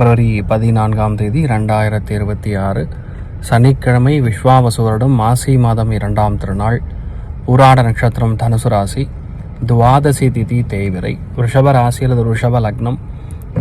பிப்ரவரி பதினான்காம் தேதி ரெண்டாயிரத்தி இருபத்தி ஆறு சனிக்கிழமை விஸ்வாவசு வருடம் மாசி மாதம் இரண்டாம் திருநாள் பூராட நட்சத்திரம் தனுசு ராசி துவாதசி திதி தேய்விரை ரிஷப ராசி அல்லது ரிஷப லக்னம்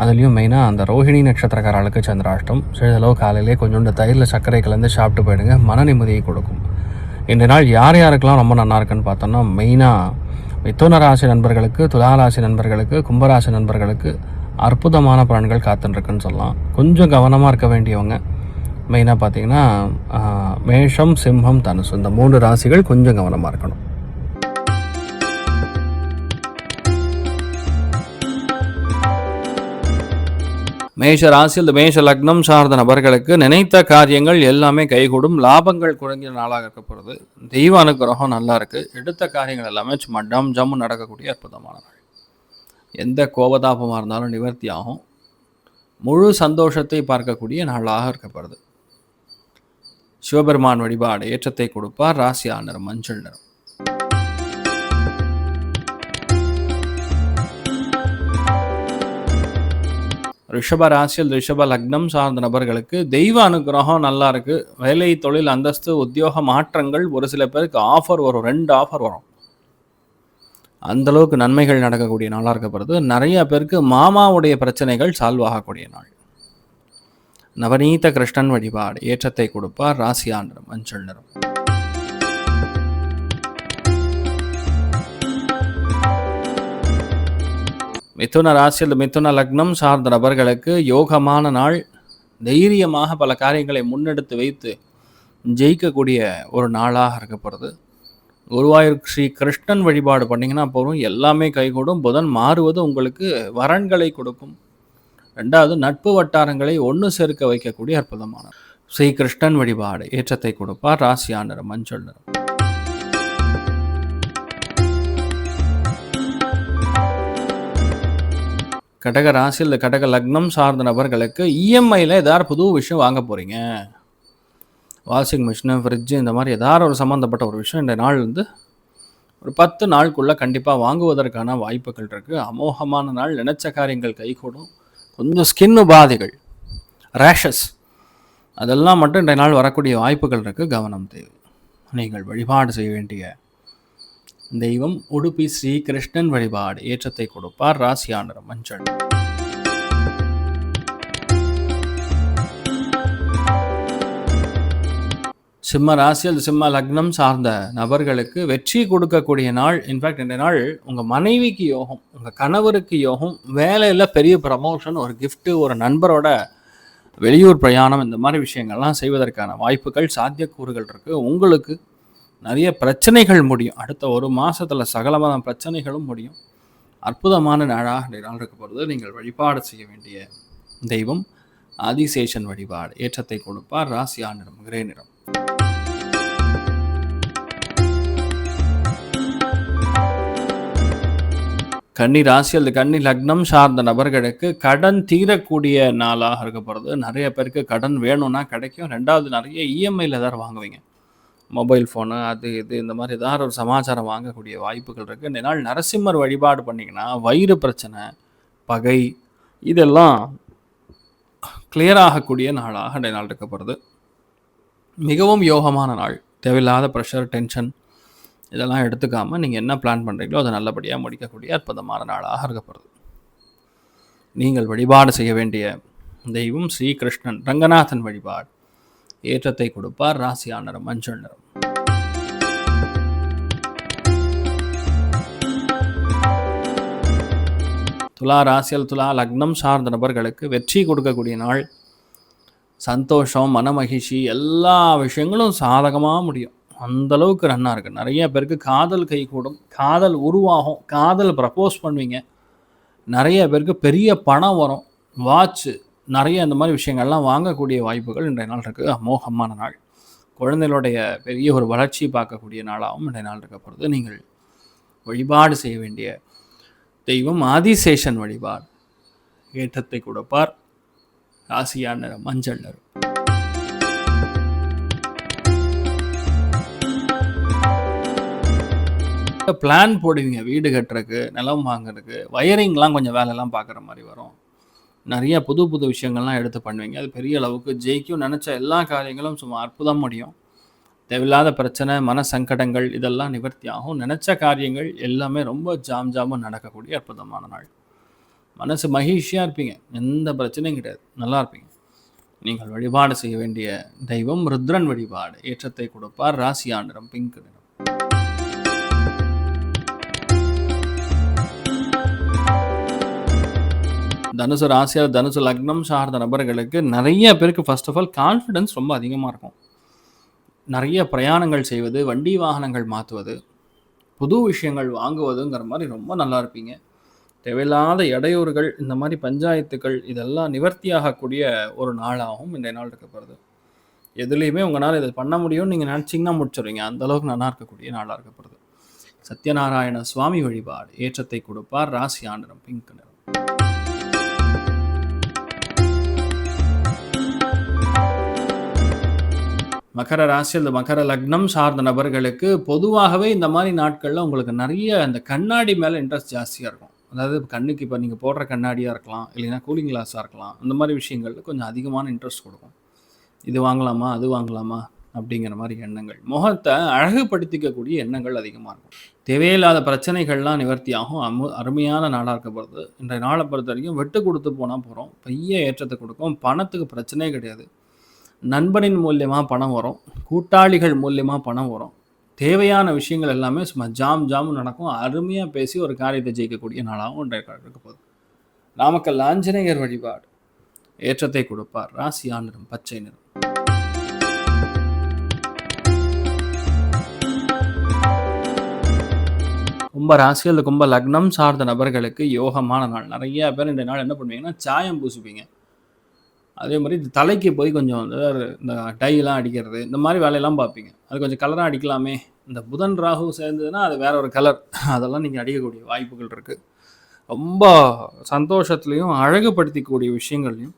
அதுலேயும் மெயினாக அந்த ரோஹிணி நட்சத்திரக்காரர்களுக்கு சந்திராஷ்டம். சிறிதளவு காலையிலே கொஞ்சோண்டு தயிரில் சர்க்கரை கலந்து சாப்பிட்டு போயிடுங்க மன நிம்மதியை கொடுக்கும். இந்த நாள் யார் யாருக்கெல்லாம் ரொம்ப நல்லா இருக்குன்னு பார்த்தோம்னா மெயினாக மிதுன ராசி நண்பர்களுக்கு துலா ராசி நண்பர்களுக்கு கும்பராசி நண்பர்களுக்கு அற்புதமான பலன்கள் காத்துருக்குன்னு சொல்லலாம். கொஞ்சம் கவனமாக இருக்க வேண்டியவங்க. மெயினாக பார்த்தீங்கன்னா மேஷம் சிம்மம் தனுசு. இந்த மூன்று ராசிகள் கொஞ்சம் கவனமாக இருக்கணும். மேஷ ராசி இந்த மேஷ லக்னம் சார்ந்த நபர்களுக்கு நினைத்த காரியங்கள் எல்லாமே கைகூடும். லாபங்கள் குறைஞ்ச நாளாக இருக்க போகிறது தெய்வ அனுகிரகம் நல்லா இருக்கு. எடுத்த காரியங்கள் எல்லாமே சும்மா டம் ஜம்மு நடக்கக்கூடிய அற்புதமான எந்த கோபதாபமாக இருந்தாலும் நிவர்த்தி ஆகும். முழு சந்தோஷத்தை பார்க்கக்கூடிய நாளாக இருக்கப்படுது சிவபெருமான் வழிபாடு ஏற்றத்தை கொடுப்பார். ராசி ஆனர் மஞ்சள் நிறம். ரிஷப ராசியில் ரிஷப லக்னம் சார்ந்த நபர்களுக்கு தெய்வ அனுகிரகம் நல்லா இருக்கு. வேலை தொழில் அந்தஸ்து உத்தியோக மாற்றங்கள் ஒரு சில பேருக்கு ஆஃபர் வரும். ரெண்டு ஆஃபர் வரும். அந்தளவுக்கு நன்மைகள் நடக்கக்கூடிய நாளாக இருக்கப்படுது நிறைய பேருக்கு மாமாவுடைய பிரச்சனைகள் சால்வ் ஆகக்கூடிய நாள். நவநீத கிருஷ்ணன் வழிபாடு ஏற்றத்தை கொடுப்பார் ராசியா நிறம் மஞ்சள் நிறம். மிதுன ராசியில் மிதுன லக்னம் சார்ந்த நபர்களுக்கு யோகமான நாள். தைரியமாக பல காரியங்களை முன்னெடுத்து வைத்து ஜெயிக்கக்கூடிய ஒரு நாளாக இருக்கப்படுது. குருவாயூர் ஸ்ரீ கிருஷ்ணன் வழிபாடு பண்ணிங்கன்னா போதும். எல்லாமே கைகூடும். புதன் மாறுவது உங்களுக்கு வரன்களை கொடுக்கும். ரெண்டாவது நட்பு வட்டாரங்களை ஒன்று சேர்க்க வைக்கக்கூடிய அற்புதமான ஸ்ரீ கிருஷ்ணன் வழிபாடு. ஏற்றத்தை கொடுப்பார். ராசியான நிறம் மஞ்சள் நிறம். கடக ராசி இல்லை கடக லக்னம் சார்ந்த நபர்களுக்கு இஎம்ஐயில் ஏதாவது புது விஷயம் வாங்க போகிறீங்க வாஷிங் மிஷினு ஃப்ரிட்ஜு இந்த மாதிரி ஏதாவது ஒரு சம்மந்தப்பட்ட ஒரு விஷயம் இந்த நாள் வந்து ஒரு பத்து நாளுக்குள்ளே கண்டிப்பாக வாங்குவதற்கான வாய்ப்புகள் இருக்குது அமோகமான நாள் நினைச்ச காரியங்கள் கைகூடும். கொஞ்சம் ஸ்கின் உபாதைகள் ரேஷஸ் அதெல்லாம் மட்டும் இன்றைய நாள் வரக்கூடிய வாய்ப்புகள் இருக்குது கவனம் தேவை. நீங்கள் வழிபாடு செய்ய வேண்டிய தெய்வம் உடுப்பி ஸ்ரீ கிருஷ்ணன் வழிபாடு ஏற்றத்தை கொடுப்பார். ராசியானர் மஞ்சள். சிம்ம ராசி அல்லது சிம்ம லக்னம் சார்ந்த நபர்களுக்கு வெற்றி கொடுக்கக்கூடிய நாள். இன்ஃபேக்ட் இந்த நாள் உங்கள் மனைவிக்கு யோகம் உங்கள் கணவருக்கு யோகம் வேலையில் பெரிய ப்ரமோஷன் ஒரு கிஃப்ட்டு ஒரு நண்பரோட வெளியூர் பிரயாணம் இந்த மாதிரி விஷயங்கள்லாம் செய்வதற்கான வாய்ப்புகள் சாத்தியக்கூறுகள் இருக்குது உங்களுக்கு நிறைய பிரச்சனைகள் முடியும். அடுத்த ஒரு மாதத்தில் சகலமான பிரச்சனைகளும் முடியும். அற்புதமான நாளாக இந்த நாள் இருக்க போகிறது நீங்கள் வழிபாடு செய்ய வேண்டிய தெய்வம் ஆதிசேஷன் வழிபாடு ஏற்றத்தை கொடுப்பார். ராசியா நிறம் கிரே நிறம். கன்னி ராசி அல்லது கன்னி லக்னம் சார்ந்த நபர்களுக்கு கடன் தீரக்கூடிய நாளாக இருக்க போகிறது நிறைய பேருக்கு கடன் வேணும்னா கிடைக்கும். ரெண்டாவது நிறைய இஎம்ஐயில் ஏதாவது வாங்குவீங்க. மொபைல் ஃபோனு அது இது இந்த மாதிரி ஏதாவது ஒரு சமாச்சாரம் வாங்கக்கூடிய வாய்ப்புகள் இருக்குது இந்த நாள் நரசிம்மர் வழிபாடு பண்ணிங்கன்னா வயிறு பிரச்சனை பகை இதெல்லாம் கிளியர் ஆகக்கூடிய நாளாக இந்த நாள் இருக்கப்படுது மிகவும் யோகமான நாள். தேவையில்லாத ப்ரெஷர் டென்ஷன் இதெல்லாம் எடுத்துக்காமல் நீங்கள் என்ன பிளான் பண்ணுறீங்களோ அதை நல்லபடியாக முடிக்கக்கூடிய அற்புதமான நாளாக இருக்கப்படுது நீங்கள் வழிபாடு செய்ய வேண்டிய தெய்வம் ஸ்ரீகிருஷ்ணன் ரங்கநாதன் வழிபாடு. ஏற்றத்தை கொடுப்பார் ராசியா நிறம் மஞ்சள் நிறம் துலா ராசியல் துலா லக்னம் சார்ந்த நபர்களுக்கு வெற்றி கொடுக்கக்கூடிய நாள். சந்தோஷம் மனமகிழ்ச்சி எல்லா விஷயங்களும் சாதகமாக முடியும். அந்த அளவுக்கு ரன்னாக இருக்குது நிறைய பேருக்கு காதல் கை கூடும். காதல் உருவாகும். காதல் ப்ரப்போஸ் பண்ணுவீங்க. நிறைய பேருக்கு பெரிய பணம் வரும். வாட்ச்சு நிறைய இந்த மாதிரி விஷயங்கள்லாம் வாங்கக்கூடிய வாய்ப்புகள் இன்றைய நாள் இருக்குது அமோகமான நாள். குழந்தைகளுடைய பெரிய ஒரு வளர்ச்சி பார்க்கக்கூடிய நாளாகவும் இன்றைய நாள் இருக்க பொழுது நீங்கள் வழிபாடு செய்ய வேண்டிய தெய்வம் ஆதிசேஷன் வழிபாடு. ஏற்றத்தை கொடுப்பார். ராசியான மஞ்சள் நிறம் பிளான் போடுவீங்க வீடு கட்டுறதுக்கு நிலம் வாங்குறதுக்கு வயரிங்லாம் கொஞ்சம் வேலைலாம் பார்க்குற மாதிரி வரும். நிறைய புது புது விஷயங்கள்லாம் எடுத்து பண்ணுவீங்க. அது பெரிய அளவுக்கு ஜெயிக்கும் நினச்ச எல்லா காரியங்களும் சும்மா அற்புதம் முடியும். தேவையில்லாத பிரச்சனை மன சங்கடங்கள் இதெல்லாம் நிவர்த்தி ஆகும் நினச்ச காரியங்கள் எல்லாமே ரொம்ப ஜாம் ஜாமும் நடக்கக்கூடிய அற்புதமான நாள். மனசு மகிழ்ச்சியாக இருப்பீங்க. எந்த பிரச்சனையும் கிடையாது. நல்லா இருப்பீங்க. நீங்கள் வழிபாடு செய்ய வேண்டிய தெய்வம் ருத்ரன் வழிபாடு. ஏற்றத்தை கொடுப்பார். ராசியா நிறம் பிங்க் தனுசு ராசியாக தனுசு லக்னம் சார்ந்த நபர்களுக்கு நிறைய பேருக்கு ஃபர்ஸ்ட் ஆஃப் ஆல் கான்ஃபிடென்ஸ் ரொம்ப அதிகமாக இருக்கும். நிறைய பிரயாணங்கள் செய்வது வண்டி வாகனங்கள் மாற்றுவது புது விஷயங்கள் வாங்குவதுங்கிற மாதிரி ரொம்ப நல்லா இருப்பீங்க. தேவையில்லாத இடையூறுகள் இந்த மாதிரி பஞ்சாயத்துகள் இதெல்லாம் நிவர்த்தியாகக்கூடிய ஒரு நாளாகவும் இந்த நாள் இருக்கப்படுது எதுலேயுமே உங்களால் இதை பண்ண முடியும்னு நீங்கள் நினச்சிங்கன்னா முடிச்சிடுவீங்க அந்த அளவுக்கு நல்லா இருக்கக்கூடிய நாளாக இருக்கப்படுது சத்யநாராயண சுவாமி வழிபாடு ஏற்றத்தை கொடுப்பார் ராசி ஆண்டனம் பிங்க் நிறம் மகர ராசி அல்லது மகர லக்னம் சார்ந்த நபர்களுக்கு பொதுவாகவே இந்த மாதிரி நாட்களில் உங்களுக்கு நிறைய அந்த கண்ணாடி மேலே இன்ட்ரெஸ்ட் ஜாஸ்தியாக இருக்கும். அதாவது கண்ணுக்கு இப்போ நீங்கள் போடுற கண்ணாடியாக இருக்கலாம் இல்லைன்னா கூலிங் கிளாஸாக இருக்கலாம். அந்த மாதிரி விஷயங்களில் கொஞ்சம் அதிகமான இன்ட்ரெஸ்ட் கொடுக்கும். இது வாங்கலாமா அது வாங்கலாமா அப்படிங்கிற மாதிரி எண்ணங்கள். முகத்தை அழகுபடுத்திக்கக்கூடிய எண்ணங்கள் அதிகமாக இருக்கும். தேவையில்லாத பிரச்சனைகள்லாம் நிவர்த்தியாகும். அமு அருமையான நாளாக இருக்கப்படுது இன்றைய நாளை பொறுத்த வரைக்கும் வெட்டு கொடுத்து போனால் போகிறோம் பெரிய ஏற்றத்தை கொடுக்கும். பணத்துக்கு பிரச்சனையே கிடையாது. நண்பனின் மூலியமாக பணம் வரும் கூட்டாளிகள் மூலியமாக பணம் வரும். தேவையான விஷயங்கள் எல்லாமே சும்மா ஜாம் ஜாம் நடக்கும். அருமையாக பேசி ஒரு காரியத்தை ஜெயிக்கக்கூடிய நாளாகவும் இன்றைய இருக்க போகுது. நாமக்கல் ஆஞ்சநேயர் வழிபாடு. ஏற்றத்தை கொடுப்பார். ராசியா நிறம் பச்சை நிறம். கும்ப ராசி அல்லது கும்ப லக்னம் சார்ந்த நபர்களுக்கு யோகமான நாள். நிறைய பேர் இந்த நாள் என்ன பண்ணுவீங்கன்னா சாயம் பூசிப்பீங்க அதே மாதிரி இந்த தலைக்கு போய் கொஞ்சம் இந்த டைலாம் அடிக்கிறது இந்த மாதிரி வேலையெல்லாம் பார்ப்பீங்க. அது கொஞ்சம் கலராக அடிக்கலாமே. இந்த புதன் ராகு சேர்ந்ததுன்னா அது வேற ஒரு கலர் அதெல்லாம் நீங்கள் அடிக்கக்கூடிய வாய்ப்புகள் இருக்குது ரொம்ப சந்தோஷத்துலேயும் அழகுபடுத்திக்கூடிய விஷயங்கள்லையும்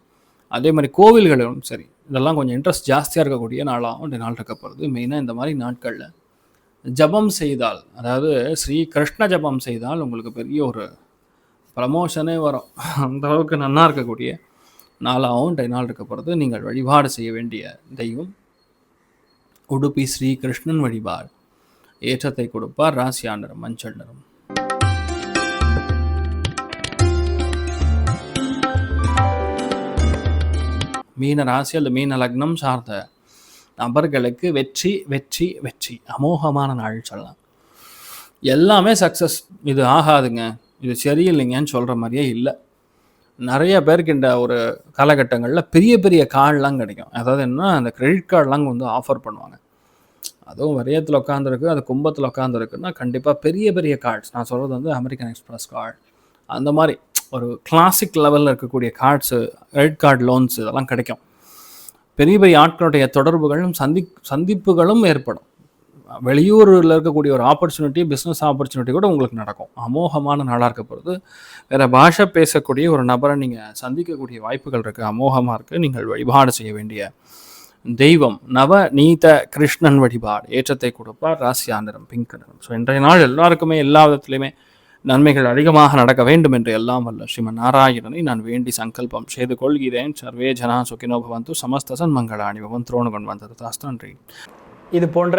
அதே மாதிரி கோவில்களிலும் சரி இதெல்லாம் கொஞ்சம் இன்ட்ரெஸ்ட் ஜாஸ்தியாக இருக்கக்கூடிய நாளாகவும் இந்த நாள் இருக்கப்படுறது மெயினாக இந்த மாதிரி நாட்களில் ஜபம் செய்தால் அதாவது ஸ்ரீ கிருஷ்ண ஜபம் செய்தால் உங்களுக்கு பெரிய ஒரு ப்ரமோஷனே வரும். அந்த அளவுக்கு நல்லா இருக்கக்கூடிய நாளாகவும் டைனால் நாள் இருக்க போகிறது நீங்கள் வழிபாடு செய்ய வேண்டிய தெய்வம். உடுப்பி ஸ்ரீ கிருஷ்ணன் வழிபாடு. ஏற்றத்தை கொடுப்பார் ராசியா நிறம் மஞ்சள் நிறம் மீன ராசி அல்லது மீன லக்னம் சார்ந்த நபர்களுக்கு வெற்றி வெற்றி வெற்றி. அமோகமான நாள் சொல்லலாம். எல்லாமே சக்ஸஸ் இது ஆகாதுங்க. இது சரியில்லைங்கன்னு சொல்கிற மாதிரியே இல்லை. நிறைய பேருக்கு இந்த ஒரு காலகட்டங்களில் பெரிய பெரிய கார்டெலாம் கிடைக்கும். அதாவது என்ன அந்த கிரெடிட் கார்டெலாம் வந்து ஆஃபர் பண்ணுவாங்க. அதுவும் வரியத்தில் உட்காந்துருக்கு அது கும்பத்தில் உட்காந்துருக்குன்னா கண்டிப்பாக பெரிய பெரிய கார்ட்ஸ் நான் சொல்கிறது வந்து அமெரிக்கன் எக்ஸ்பிரஸ் கார்டு அந்த மாதிரி ஒரு கிளாசிக் லெவலில் இருக்கக்கூடிய கார்ட்ஸு கிரெடிட் கார்டு லோன்ஸ் இதெல்லாம் கிடைக்கும். பெரிய பெரிய ஆட்களுடைய தொடர்புகளும் சந்தி சந்திப்புகளும் ஏற்படும். வெளியூரில் இருக்கக்கூடிய ஒரு ஆப்பர்ச்சுனிட்டி பிஸ்னஸ் ஆப்பர்ச்சுனிட்டி கூட உங்களுக்கு நடக்கும். அமோகமான நாளாக இருக்க போகிறது வேறு பாஷை பேசக்கூடிய ஒரு நபரை நீங்கள் சந்திக்கக்கூடிய வாய்ப்புகள் இருக்குது அமோகமாக இருக்குது நீங்கள் வழிபாடு செய்ய வேண்டிய தெய்வம் நவ நீத கிருஷ்ணன் வழிபாடு ஏற்றத்தை கொடுப்பார். ராசியாந்திரம் நிறம் பிங்க் நிறம் ஸோ இன்றைய நாள் எல்லாருக்குமே எல்லா விதத்துலையுமே நன்மைகள் அதிகமாக நடக்க வேண்டும் என்று எல்லாம் வல்ல ஸ்ரீமன் நாராயணனை நான் வேண்டி சங்கல்பம் செய்து கொள்கிறேன். சர்வே ஜனா சுகினோ பவந்து சமஸ்தசன் மங்களாணி பவன் துரோணுகன் வந்தது. தாஸ்தான் இது போன்ற